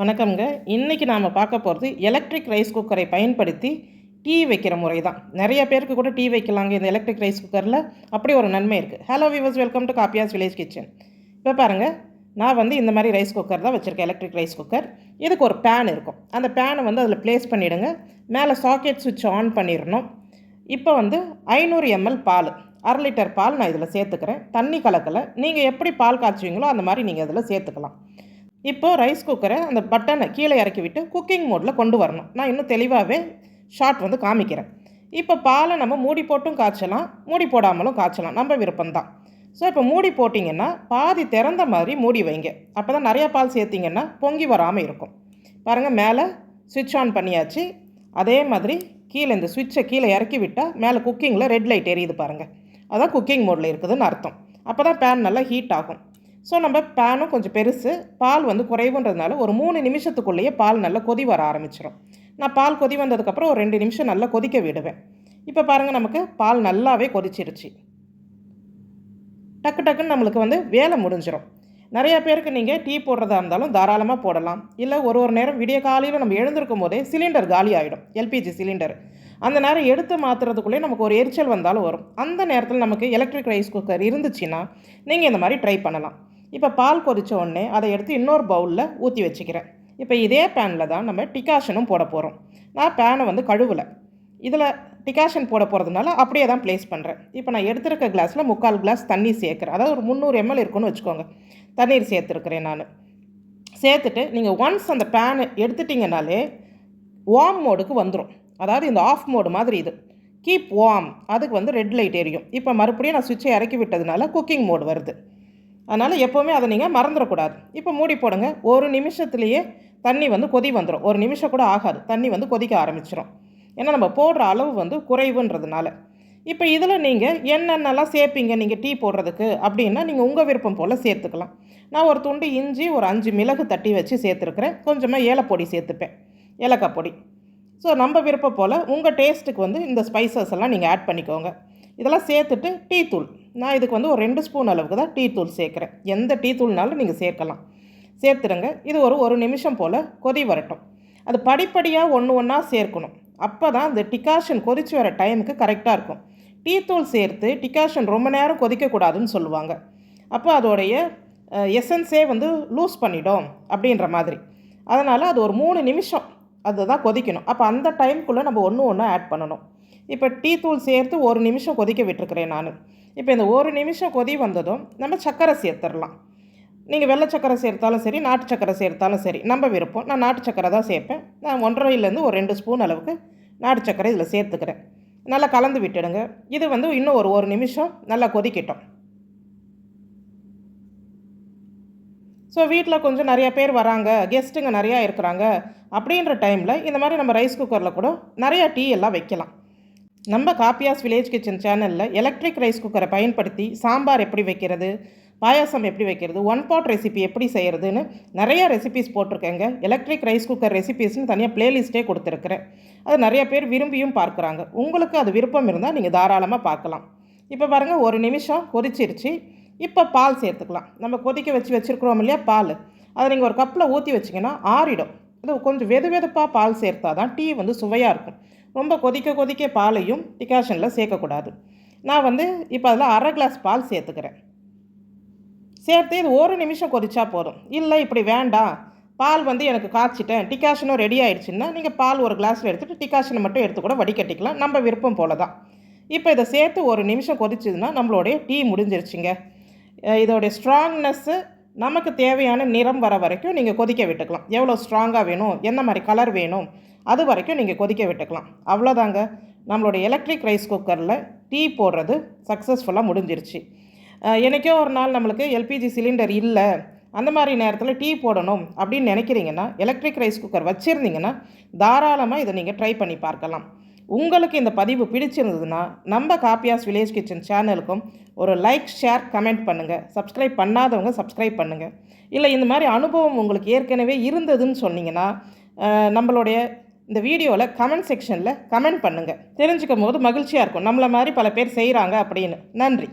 வணக்கம்ங்க. இன்றைக்கி நாம் பார்க்க போகிறது எலக்ட்ரிக் ரைஸ் குக்கரை பயன்படுத்தி டீ வைக்கிற முறை தான். நிறைய பேருக்கு கூட டீ வைக்கலாங்க இந்த எலக்ட்ரிக் ரைஸ் குக்கரில் அப்படி ஒரு நன்மை இருக்குது hello viewers welcome to Kaapiyas village kitchen இப்போ பாருங்கள் நான் வந்து இந்த மாதிரி ரைஸ் குக்கர் தான் வச்சுருக்கேன் எலக்ட்ரிக் ரைஸ் குக்கர் இதுக்கு ஒரு பேன் இருக்கும். அந்த பேனை வந்து அதில் ப்ளேஸ் பண்ணிவிடுங்க மேலே சாக்கெட் சுவிட்ச் ஆன் பண்ணிடணும். இப்போ வந்து ஐநூறு எம்எல் பால் அரை லிட்டர் பால் நான் இதில் சேர்த்துக்கிறேன். தண்ணி கலக்கலை. நீங்கள் எப்படி பால் காய்ச்சுவீங்களோ அந்த மாதிரி நீங்கள் இதில் சேர்த்துக்கலாம். இப்போது ரைஸ் குக்கரை அந்த பட்டனை கீழே இறக்கி விட்டு குக்கிங் மோடில் கொண்டு வரணும். நான் இன்னும் தெளிவாகவே ஷார்ட் வந்து காமிக்கிறேன். இப்போ பாலை நம்ம மூடி போட்டும் காய்ச்சலாம் மூடி போடாமலும் காய்ச்சலாம். நம்ம விருப்பம்தான். ஸோ இப்போ மூடி போட்டிங்கன்னா பாதி திறந்த மாதிரி மூடி வைங்க. அப்போ தான் நிறையா பால் சேர்த்திங்கன்னா பொங்கி வராமல் இருக்கும். பாருங்கள் மேலே சுவிட்ச் ஆன் பண்ணியாச்சு. அதே மாதிரி கீழே இந்த சுவிட்சை கீழே இறக்கி விட்டால் மேலே குக்கிங்கில் ரெட் லைட் எரியுது பாருங்கள் அதான் குக்கிங் மோடில் இருக்குதுன்னு அர்த்தம். அப்போ தான் பேன் நல்லா ஹீட் ஆகும். ஸோ நம்ம பேனும் கொஞ்சம் பெருசு பால் வந்து குறைவுன்றதுனால ஒரு மூணு நிமிஷத்துக்குள்ளேயே பால் நல்லா கொதி வர ஆரம்பிச்சிடும் நான் பால் கொதி வந்ததுக்கப்புறம் ஒரு ரெண்டு நிமிஷம் நல்லா கொதிக்க விடுவேன். இப்போ பாருங்கள் நமக்கு பால் நல்லாவே கொதிச்சிருச்சு. டக்கு டக்குன்னு நம்மளுக்கு வந்து வேலை முடிஞ்சிடும் நிறையா பேருக்கு நீங்கள் டீ போடுறதா இருந்தாலும் தாராளமாக போடலாம். இல்லை ஒரு ஒரு நேரம் விடிய காலையில் நம்ம எழுந்திருக்கும் போதே சிலிண்டர் காலி ஆகிடும் எல்பிஜி சிலிண்டர். அந்த நேரம் எடுத்து மாற்றுறதுக்குள்ளே நமக்கு ஒரு எரிச்சல் வந்தாலும் வரும். அந்த நேரத்தில் நமக்கு எலக்ட்ரிக் ரைஸ் குக்கர் இருந்துச்சுன்னா நீங்கள் இந்த மாதிரி ட்ரை பண்ணலாம். இப்போ பால் கொதித்த உடனே அதை எடுத்து இன்னொரு பவுலில் ஊற்றி வச்சுக்கிறேன். இப்போ இதே பேனில் தான் நம்ம டிகாஷனும் போட போகிறோம் நான் பேனை வந்து கழுவலை. இதில் டிகாஷன் போட போகிறதுனால அப்படியே தான் ப்ளேஸ் பண்ணுறேன் இப்போ நான் எடுத்திருக்க கிளாஸில் முக்கால் கிளாஸ் தண்ணி சேர்க்குறேன். அதாவது ஒரு முந்நூறு எம்எல் இருக்குன்னு வச்சுக்கோங்க. தண்ணீர் சேர்த்துருக்குறேன் நான். சேர்த்துட்டு நீங்கள் ஒன்ஸ் அந்த பேனை எடுத்துட்டிங்கனாலே வார்ம் மோடுக்கு வந்துடும் அதாவது இந்த ஆஃப் மோடு மாதிரி இது. கீப் வார்ம் அதுக்கு வந்து ரெட் லைட் எரியும். இப்போ மறுபடியும் நான் சுவிட்சை இறக்கி விட்டதுனால குக்கிங் மோடு வருது. அதனால் எப்போவுமே அதை நீங்கள் மறந்துடக்கூடாது. இப்போ மூடி போடுங்க. ஒரு நிமிஷத்துலேயே தண்ணி வந்து கொதி வந்துடும் ஒரு நிமிஷம் கூட ஆகாது. தண்ணி வந்து கொதிக்க ஆரம்பிச்சிடும் ஏன்னா நம்ம போடுற அளவு வந்து குறைவுன்றதுனால. இப்போ இதில் நீங்கள் என்னென்னலாம் சேர்ப்பீங்க? நீங்கள் டீ போடுறதுக்கு அப்படின்னா நீங்கள் உங்கள் விருப்பம் போல் சேர்த்துக்கலாம். நான் ஒரு துண்டு இஞ்சி ஒரு அஞ்சு மிளகு தட்டி வச்சு சேர்த்துருக்குறேன். கொஞ்சமாக ஏலப்பொடி சேர்த்துப்பேன். ஏலக்காய் பொடி. ஸோ நம்ம விருப்பம் போல் உங்கள் டேஸ்ட்டுக்கு வந்து இந்த ஸ்பைசஸ் எல்லாம் நீங்கள் ஆட் பண்ணிக்கோங்க. இதெல்லாம் சேர்த்துட்டு டீ தூள். நான் இதுக்கு வந்து ஒரு ரெண்டு ஸ்பூன் அளவுக்கு தான் டீ தூள் சேர்க்குறேன். எந்த டீ தூள்னாலும் நீங்கள் சேர்க்கலாம். சேர்த்துருங்க இது ஒரு ஒரு நிமிஷம் போல் கொதி வரட்டும். அது படிப்படியாக ஒன்று ஒன்றா சேர்க்கணும். அப்போ தான் இந்த டிகாஷன் கொதித்து வர டைமுக்கு கரெக்டாக இருக்கும். டீ தூள் சேர்த்து டிகாஷன் ரொம்ப நேரம் கொதிக்கக்கூடாதுன்னு சொல்லுவாங்க. அப்போ அதோடைய எசன்ஸே வந்து லூஸ் பண்ணிடும் அப்படின்ற மாதிரி. அதனால் அது ஒரு மூணு நிமிஷம் அதுதான் கொதிக்கணும். அப்போ அந்த டைமுக்குள்ளே நம்ம ஒன்று ஒன்று ஆட் பண்ணணும். இப்போ டீ தூள் சேர்த்து ஒரு நிமிஷம் கொதிக்க விட்டுருக்குறேன் நான். இப்போ இந்த ஒரு நிமிஷம் கொதி வந்ததும் நம்ம சர்க்கரை சேர்த்துடலாம். நீங்கள் வெள்ளை சக்கரை சேர்த்தாலும் சரி நாட்டு சக்கரை சேர்த்தாலும் சரி நம்ம விருப்பம். நான் நாட்டு சக்கரை தான் சேர்ப்பேன். நான் ஒன்றரைலேருந்து ஒரு ரெண்டு ஸ்பூன் அளவுக்கு நாட்டு சக்கரை இதில் சேர்த்துக்கிறேன். நல்லா கலந்து விட்டுடுங்க. இது வந்து இன்னும் ஒரு ஒரு நிமிஷம் நல்லா கொதிக்கட்டும். ஸோ வீட்டில் கொஞ்சம் நிறையா பேர் வராங்க கெஸ்ட்டுங்க நிறையா இருக்கிறாங்க அப்படின்ற டைமில் இந்த மாதிரி நம்ம ரைஸ் குக்கரில் கூட நிறையா டீ எல்லாம் வைக்கலாம். நம்ம காப்பியாஸ் வில்லேஜ் கிச்சன் சேனலில் எலக்ட்ரிக் ரைஸ் குக்கரை பயன்படுத்தி சாம்பார் எப்படி வைக்கிறது பாயாசம் எப்படி வைக்கிறது ஒன் பாட் ரெசிபி எப்படி செய்கிறதுன்னு நிறைய ரெசிபிஸ் போட்டிருக்கேங்க. எலக்ட்ரிக் ரைஸ் குக்கர் ரெசிபிஸ்னு தனியாக ப்ளேலிஸ்ட்டே கொடுத்துருக்குறேன். அது நிறைய பேர் விரும்பியும் பார்க்குறாங்க. உங்களுக்கு அது விருப்பம் இருந்தால் நீங்கள் தாராளமாக பார்க்கலாம். இப்போ பாருங்கள் ஒரு நிமிஷம் கொதிச்சிருச்சு. இப்போ பால் சேர்த்துக்கலாம். நம்ம கொதிக்க வச்சு வச்சுருக்குறோம் இல்லையா பால். அதை நீங்கள் ஒரு கப்பில் ஊற்றி வச்சிங்கன்னா ஆறிடும். அது கொஞ்சம் வெது வெதுப்பாக பால் சேர்த்தா தான் டீ வந்து சுவையாக இருக்கும். ரொம்ப கொதிக்க கொதிக்க பாலையும் டிகாஷனில் சேர்க்கக்கூடாது. நான் வந்து இப்போ அதில் அரை கிளாஸ் பால் சேர்த்துக்கிறேன். சேர்த்து இது ஒரு நிமிஷம் கொதிச்சா போதும். இல்லை இப்படி வேண்டாம். பால் வந்து எனக்கு காய்ச்சிட்டேன். டிகாஷனும் ரெடி ஆகிடுச்சுன்னா நீங்கள் பால் ஒரு கிளாஸில் எடுத்துகிட்டு டிகாஷனை மட்டும் எடுத்து கூட வடிகட்டிக்கலாம். நம்ம விருப்பம் போல தான் இப்போ இதை சேர்த்து ஒரு நிமிஷம் கொதிச்சதுன்னா நம்மளுடைய டீ முடிஞ்சிருச்சுங்க. இதோடைய ஸ்ட்ராங்னஸ்ஸு நமக்கு தேவையான நிறம் வர வரைக்கும் நீங்கள் கொதிக்க விட்டுக்கலாம். எவ்வளோ ஸ்ட்ராங்காக வேணும்? என்ன மாதிரி கலர் வேணும்? அது வரைக்கும் நீங்கள் கொதிக்க விட்டுக்கலாம். அவ்வளோதாங்க. நம்மளுடைய எலக்ட்ரிக் ரைஸ் குக்கரில் டீ போடுறது சக்ஸஸ்ஃபுல்லாக முடிஞ்சிருச்சு. என்றைக்கோ ஒரு நாள் நம்மளுக்கு எல்பிஜி சிலிண்டர் இல்லை அந்த மாதிரி நேரத்தில் டீ போடணும் அப்படின்னு நினைக்கிறீங்கன்னா எலக்ட்ரிக் ரைஸ் குக்கர் வச்சுருந்தீங்கன்னா தாராளமாக இதை நீங்கள் ட்ரை பண்ணி பார்க்கலாம். உங்களுக்கு இந்த பதிவு பிடிச்சிருந்ததுன்னா நம்ம காப்பியாஸ் வில்லேஜ் கிச்சன் சேனலுக்கும் ஒரு லைக் ஷேர் கமெண்ட் பண்ணுங்கள் சப்ஸ்கிரைப் பண்ணாதவங்க சப்ஸ்கிரைப் பண்ணுங்கள் இல்லை இந்த மாதிரி அனுபவம் உங்களுக்கு ஏற்கனவே இருந்ததுன்னு சொன்னீங்கன்னா நம்மளுடைய இந்த வீடியோவில் கமெண்ட் செக்ஷனில் கமெண்ட் பண்ணுங்கள் தெரிஞ்சுக்கும் போது மகிழ்ச்சியாக இருக்கும். நம்மளை மாதிரி பல பேர் செய்கிறாங்க அப்படின்னு. நன்றி.